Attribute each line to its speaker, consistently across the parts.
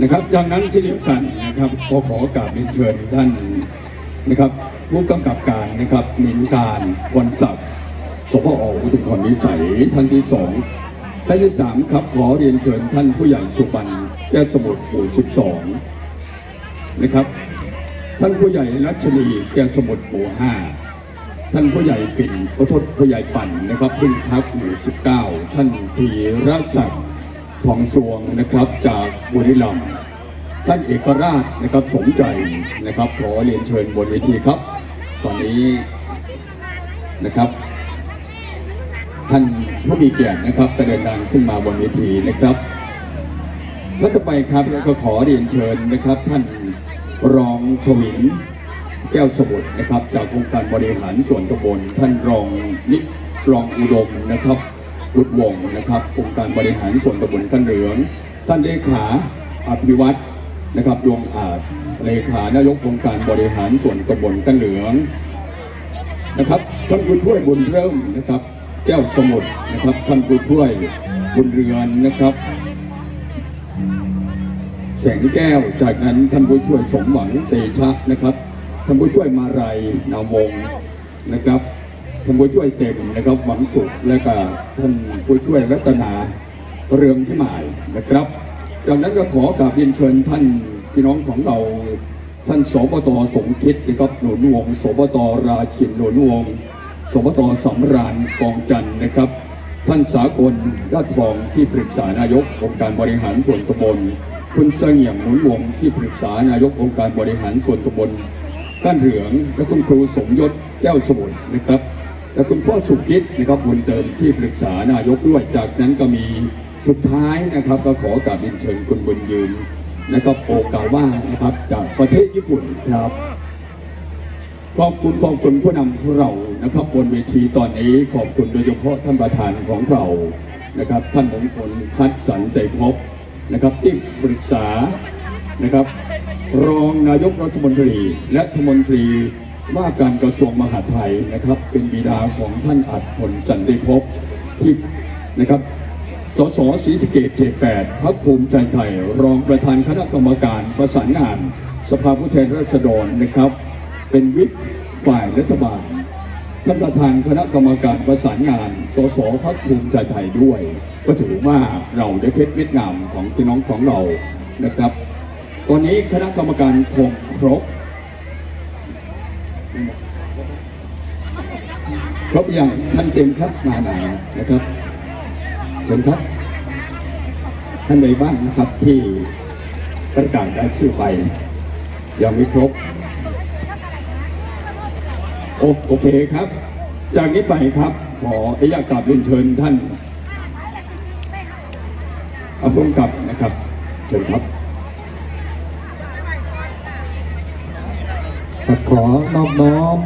Speaker 1: นะครับดังนั้นเช่นเดียวกันนะครับขอขอกราบเรียนเชิญท่านนะครับผู้กำกับการนะครับนินการคนศักดิ์สพออุทุมพรวิสัยท่านที่สองท่านที่สามครับขอเรียนเชิญท่านผู้ใหญ่สุบรรณแก้วสมุทรหมู่สิบสองนะครับ ท่านผู้ใหญ่รัชนีแก้วสมุทรหมู่ห้าท่านผู้ใหญ่ปิ่นขอโทษผู้ใหญ่ปั่นนะครับพึ่งพักหมู่19ท่านธีรศักดิ ทองสวงนะครับจากบุรีรัมย์ท่านเอกราชนะครับสมใจนะครับขอเรียนเชิญบนเวทีครับ ตอนนี้นะครับ ท่านผู้มีเกียรตินะครับจะเดินทางขึ้นมาบนเวทีนะครับท่านต่อไปครับแล้วก็ขอเรียนเชิญนะครับ ท่านรองชวินแก้วสมุทรนะครับ จากองค์การบริหารส่วนตำบลท่านรองนิรองอุดมนะครับ บุตรวงศ์นะครับองค์การบริหารส่วนตำบลกันเหลือง ท่านเลขาอภิวัตรนะครับดวงอาจเลขานายกองค์การบริหารส่วนตำบลกันเหลืองนะครับท่านผู้ช่วยบุญเริ่มนะครับแก้วสมุทรนะครับท่านผู้ช่วยบุญเรือนนะครับ แสงแก้วจากนั้นท่านผู้ช่วยสมหวังเตชะนะครับท่านผู้ช่วยมาลัยนาวงนะครับ ท่านผู้ช่วยเต็มนะครับหวังสุขและก็ท่านผู้ช่วยรัตนาเรืองที่หมายนะครับจากนั้นก็ขอกราบเรียนเชิญท่านพี่น้องของเราท่านสบตสมคิดนะครับหนุนวงศ์สบตราชินหนุนวงศ์สบตสำราญกองจันนะครับ ท่านสากลยอดทองที่ปรึกษานายกองค์การบริหารส่วนตำบลคุณเสงี่ยมหนุนวงที่ปรึกษานายกองค์การบริหารส่วนตำบลก้านเหลืองและคุณครูสมยศแก้วสมุทรนะครับ และคุณพ่อสุกิจนะครับบุญเติมที่ปรึกษานายกด้วยจากนั้นก็มีสุดท้ายนะครับ ก็ขอกราบเรียนเชิญคุณบุญยืนนะครับโอกาว่านะครับจากประเทศญี่ปุ่นครับขอบคุณขอบคุณผู้นำของเรานะครับบนเวทีตอนนี้ขอบคุณโดยเฉพาะท่านประธานของเรานะครับ ท่านมงคลพัฒสันติภพนะครับที่ปรึกษานะครับ รองนายกรัฐมนตรีและรัฐมนตรี ว่าการกระทรวงมหาดไทยนะครับ เป็นบิดาของท่านอัดผลสันติภพที่นะครับสสศรีสเกษเขต8พักภูมิใจไทย รองประธานคณะกรรมการประสานงาน สภาผู้แทนราษฎรนะครับ เป็นวิปฝ่ายรัฐบาลท่านประธานคณะกรรมการประสานงาน สสพักภูมิใจไทยด้วย ก็ถือว่าเราได้เพชรเวียดนามของพี่น้องของเรานะครับ ตอนนี้คณะกรรมการคงครบ ครบอย่างท่านเต็มครับมาหนานะครับเชิญครับ ท่านใดบ้างนะครับที่ประกาศรายชื่อไป ยังไม่ครบ โอโอเคครับ จากนี้ไปครับ ขออนุญาตกราบเรียนเชิญท่านอาภุมกับนะครับเชิญครับ
Speaker 2: ครับขอนอบน้อม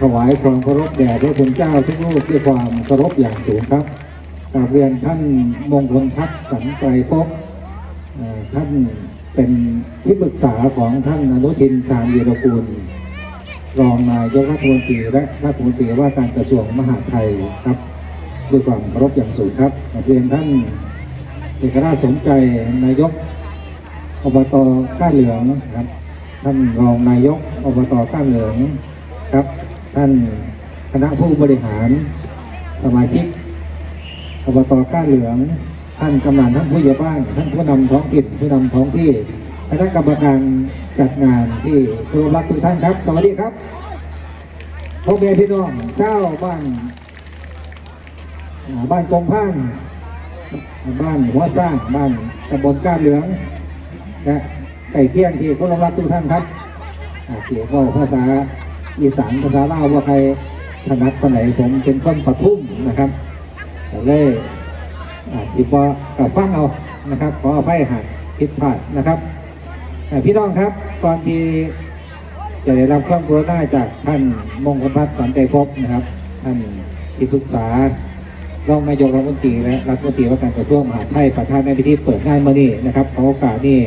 Speaker 2: ถวายความเคารพแด่พระคุณเจ้าทุกรูปด้วยความเคารพอย่างสูงครับกราบเรียนท่านมงคลทัศน์สันไตรภพท่านเป็นที่ปรึกษาของท่านอนุทินชาญวีรกูลรองนายกรัฐมนตรีและรัฐมนตรีว่าการกระทรวงมหาดไทยครับด้วยความเคารพอย่างสูงครับกราบเรียนท่านเอกราชสมใจนายกอบตก้าเหลืองครับ ท่านรองนายกอบตก้านเหลืองครับ ท่านคณะผู้บริหาร สมาชิกอบตก้านเหลือง ท่านกำนันท่านผู้ใหญ่บ้าน ท่านผู้นำท้องถิ่นผู้นำท้องที่คณะกรรมการจัดงานที่ครพรักทุกท่านครับ สวัสดีครับพ่อแม่พี่น้องเจ้าบ้านบ้านกงพ่าน บ้านหัวสร้างบ้านตำบลก้านเหลือง และ ไก่เที่ยงที่เคารพรักทุกท่านครับอ่าเกี่ยวกับภาษาอีสานภาษาลาวว่าใครถนัดปานไหนผมเป็นคนปทุมนะครับเลยอ่าที่ว่ากับฟังเอานะครับขออภัยหากผิดพลาดนะครับอ่พี่น้องครับก่อนที่จะได้รับความกรุณาจากท่านมงคลพัฒน์สันติภพนะครับ ท่านที่ปรึกษารองนายกรัฐมนตรีและรัฐมนตรีว่าการกระทรวงมหาดไทยประธานในพิธีเปิดงานมื่อนี้นะครับขอโอกาสนี้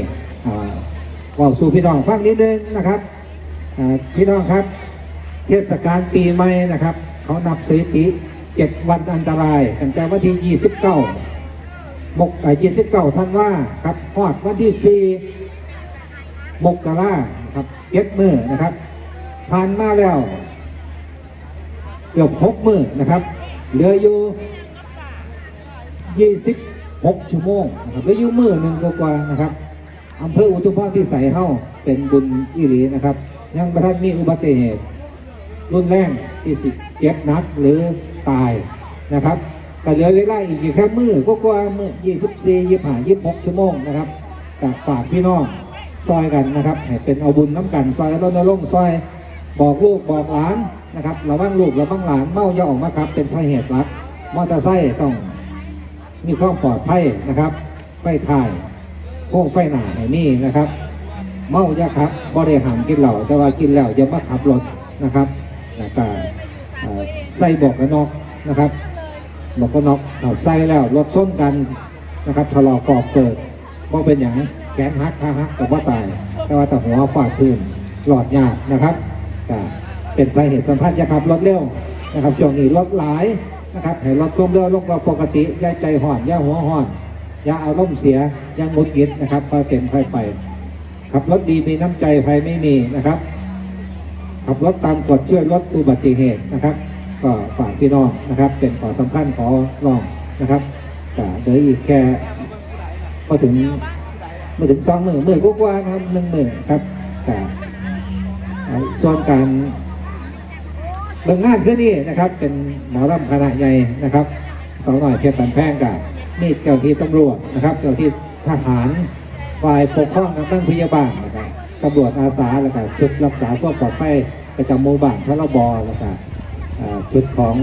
Speaker 2: ว่าสู่พี่น้องฟังนิดนึงนะครับพี่น้องครับ เทศกาลปีใหม่นะครับ เขานับสถิติเจ็ดวันอันตราย ตั้งแต่วันที่ 29 มกไอ้29ท่านว่าครับพอดวันที่มกรานะครับเจ็ดมือนะครับ ผ่านมาแล้วเกือบหกมือนะครับ เหลืออยู่ยี่สิบหกชั่วโมงนะครับเหลืออยู่มือหนึ่งกว่าๆนะครับ อำเภออุทุมพรพิสัยเฮาเป็นบุญอีหลีนะครับ ยังประทันมีอุบัติเหตุ รุนแรงที่สิเจ็บนักหรือตายนะครับก็เหลือเวลาอีกแค่มือก็กว่ามือ24 25 26ชั่วโมงนะครับกับฝากพี่น้องซอยกันนะครับให้เป็นเอาบุญน้ำกันซอยรณรงค์ซอยบอกลูกบอกหลานนะครับระวังลูกระวังหลานเมาอย่าออกมาครับ เป็นสาเหตุหลักมอเตอร์ไซค์ต้องมีความปลอดภัยนะครับไฟถ่าย โค้งไฟหนาให้มีนะครับ เมาอย่าครับบ่ได้หามกินเหล้าแต่ว่ากินแล้วอย่ามาขับรถนะครับแล้วก็ใส่บอกกันนอกนะครับบอกกันนอกเอาใส่แล้วรถชนกันนะครับทะเลาะกอบเกิดบ่เป็นอย่างแขนหักขาหักกับว่าตาย แต่ว่าแต่หัวฟาดพื้นหลอดยากนะครับก็เป็นสาเหตุสำคัญอย่าขับรถเร็วนะครับช่วงนี้รถหลายนะครับให้รถควมเร็วลงกว่าปกติย่าใจห่อนย่าหัวห่อน อย่าอารมณ์เสียอย่าหงุดหงิดนะครับค่อยเป็นค่อยไป ขับรถดีมีน้ำใจภัยไม่มีนะครับ ขับรถตามกฎช่วยลดอุบัติเหตุนะครับ ก็ฝากพี่น้องนะครับ เป็นขอสำคัญขอร้องนะครับก็เหลืออีกแค่พอถึงมาถึงสองหมื่นหมื่นกว่านะครับหนึ่งหมื่นครับแต่ส่วนการเบิ่งงานคือนี่นะครับ เป็นหมอลำคณะใหญ่นะครับสาวหน่อยเพชรบันแพงกับ มีเจ้าที่ตำรวจนะครับ เจ้าที่ทหารฝ่ายปกครองทางด้านพยาบาลนะครับตำรวจอาสาแล้วก็ชุดรักษาความปลอดภัยประจำหมู่บ้านชลบอแล้วก็ชุดของ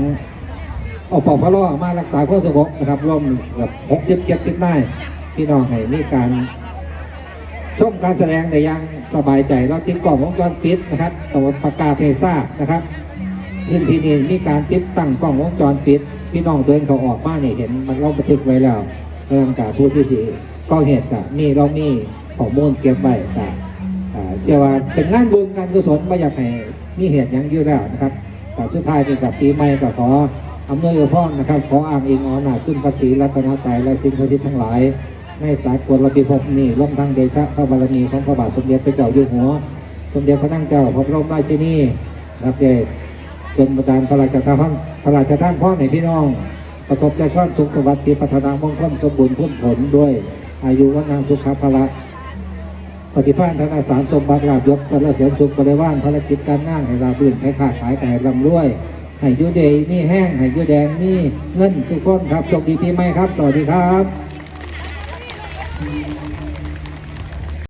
Speaker 2: อปพลมารักษาความสงบนะครับร่วมกับ60 70นายพี่น้องให้มีการชมการแสดงในอย่างสบายใจเราติดกล่องวงจรปิดนะครับตัวประกาศให้ทรานะครับพื้นที่นี้มีการติดตั้งกล้องวงจรปิด พี่น้องเดินเขาออกมาเนี่ยเห็นมันเราบันทึกไว้แล้วเรื่องการพูดที่สีก็เหตุกับมีเรามีข้อมูลเก็บไว้แต่เชื่อว่าเป็นงานบุญงานกุศลไม่อยากให้มีเหตุยังอยู่แล้วนะครับแต่สุดท้ายนี่กับปีใหม่ก็ขออำนวยอวยพรนะครับ ขออ้างอิงอานาขึ้นภาษีรัตนตรัยและสิ่งศักดิ์สิทธิ์ทั้งหลาย ในสายกลระพิภพนี้ร่วมทั้งเดชะพระบารมีของพระบาทสมเด็จพระเจ้าอยู่หัว สมเด็จพระนั่งเจ้าพระบรมราชินีรับเดช จนบันดาลพระราชทานพระราชทานพ่อในพี่น้อง ประสบแต่ความสุขสวัสดิ์พัฒนามงคลสมบูรณ์พ้นผลด้วย อายุวันนามสุขภาระปฏิภาณธนาสารสมบัติลาบยศสารเสริญสุขบริวารภารกิจการงานให้ราบรื่นให้ค้าขายให้ร่ำรวยให้อยูเดย์มีแห้งให้อยูแดงมีเงินสุขคนครับโชคดีปีใหม่ครับ สวัสดีครับ